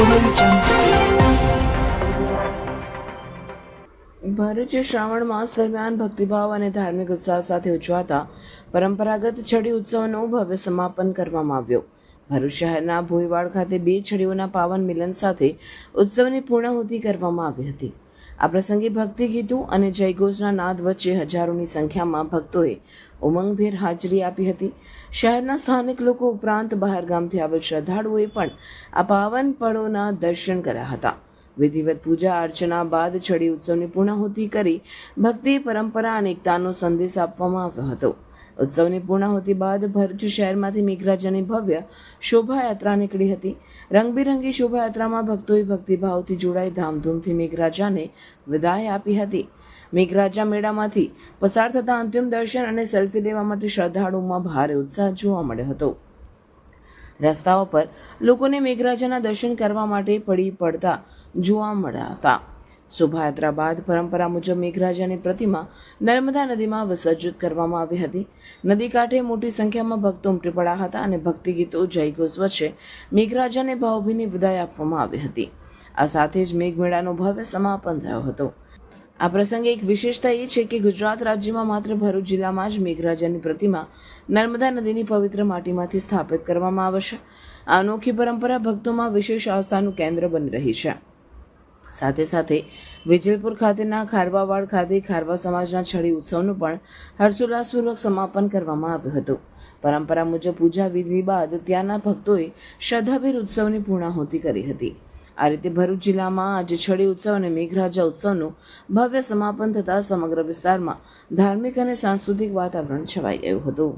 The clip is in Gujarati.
ભરૂચ શ્રાવણ માસ દરમિયાન ભક્તિભાવ અને ધાર્મિક ઉત્સાહ સાથે ઉજવાતા પરંપરાગત છડી ઉત્સવનું ભવ્ય સમાપન કરવામાં આવ્યો. ભરૂચ શહેરના ભોઈવાડ ખાતે બે છડીઓના પાવન મિલન સાથે ઉત્સવની પૂર્ણાહુતિ કરવામાં આવી હતી. આ પ્રસંગે ભક્તિ ગીતો અને જયઘોષના નાદ વચ્ચે હજારોની સંખ્યામાં ભક્તોએ ઉમંગભેર હાજરી આપી હતી. શહેરના સ્થાનિક લોકો ઉપરાંત બહારગામથી આવેલ શ્રદ્ધાળુઓએ પણ આ પાવન પળોના દર્શન કર્યા હતા. વિધિવત પૂજા અર્ચના બાદ છડી ઉત્સવની પૂર્ણાહુતિ કરી ભક્તિ, પરંપરા અને એકતાનો સંદેશ આપવામાં આવ્યો હતો. ઉત્સવની પૂર્ણાહુતિ બાદ ભરૂચ શહેરમાંથી મેઘરાજાની ભવ્ય શોભાયાત્રા નીકળી હતી. રંગબેરંગી શોભાયાત્રામાં ભક્તોએ ભક્તિભાવથી જોડાઈ ધામધૂમથી મેઘરાજાને વિદાય આપી હતી. મેઘરાજા મેળામાંથી પસાર થતા અંતિમ દર્શન અને સેલ્ફી લેવા માટે શ્રદ્ધાળુઓમાં ભારે ઉત્સાહ જોવા મળ્યો હતો. રસ્તાઓ પર લોકોને મેઘરાજાના દર્શન કરવા માટે પડી પડતા જોવા મળ્યા હતા. શોભાયાત્રા બાદ પરંપરા મુજબ મેઘરાજાની પ્રતિમા નર્મદા નદીમાં વિસર્જિત કરવામાં આવી હતી. નદી કાંઠે મોટી સંખ્યામાં ભક્તો ઉમટી પડ્યા હતા અને ભક્તિ ગીતો જયઘોષ વચ્ચે મેઘરાજાને ભાવભીની વિદાય આપવામાં આવી હતી. આ સાથે જ મેઘમેળાનો ભવ્ય સમાપન થયો હતો. આ પ્રસંગે એક વિશેષતા એ છે કે ગુજરાત રાજ્યમાં માત્ર ભરૂચ જિલ્લામાં જ મેઘરાજાની પ્રતિમા નર્મદા નદીની પવિત્ર માટીમાંથી સ્થાપિત કરવામાં આવશે આ અનોખી પરંપરા ભક્તોમાં વિશેષ આસ્થાનું કેન્દ્ર બની રહી છે. સાથે સાથે વિજલપુર ખાતેના ખારવાવાડ ખાતે ખારવા સમાજના છડી ઉત્સવનું પણ હર્ષોલ્લાસપૂર્વક સમાપન કરવામાં આવ્યું હતું. પરંપરા મુજબ પૂજા વિધિ બાદ ત્યાંના ભક્તોએ શ્રદ્ધાભેર ઉત્સવની પૂર્ણાહુતિ કરી હતી. આ રીતે ભરૂચ જિલ્લામાં આજે છડી ઉત્સવ અને મેઘરાજા ઉત્સવનું ભવ્ય સમાપન થતાં સમગ્ર વિસ્તારમાં ધાર્મિક અને સાંસ્કૃતિક વાતાવરણ છવાઈ ગયું હતું.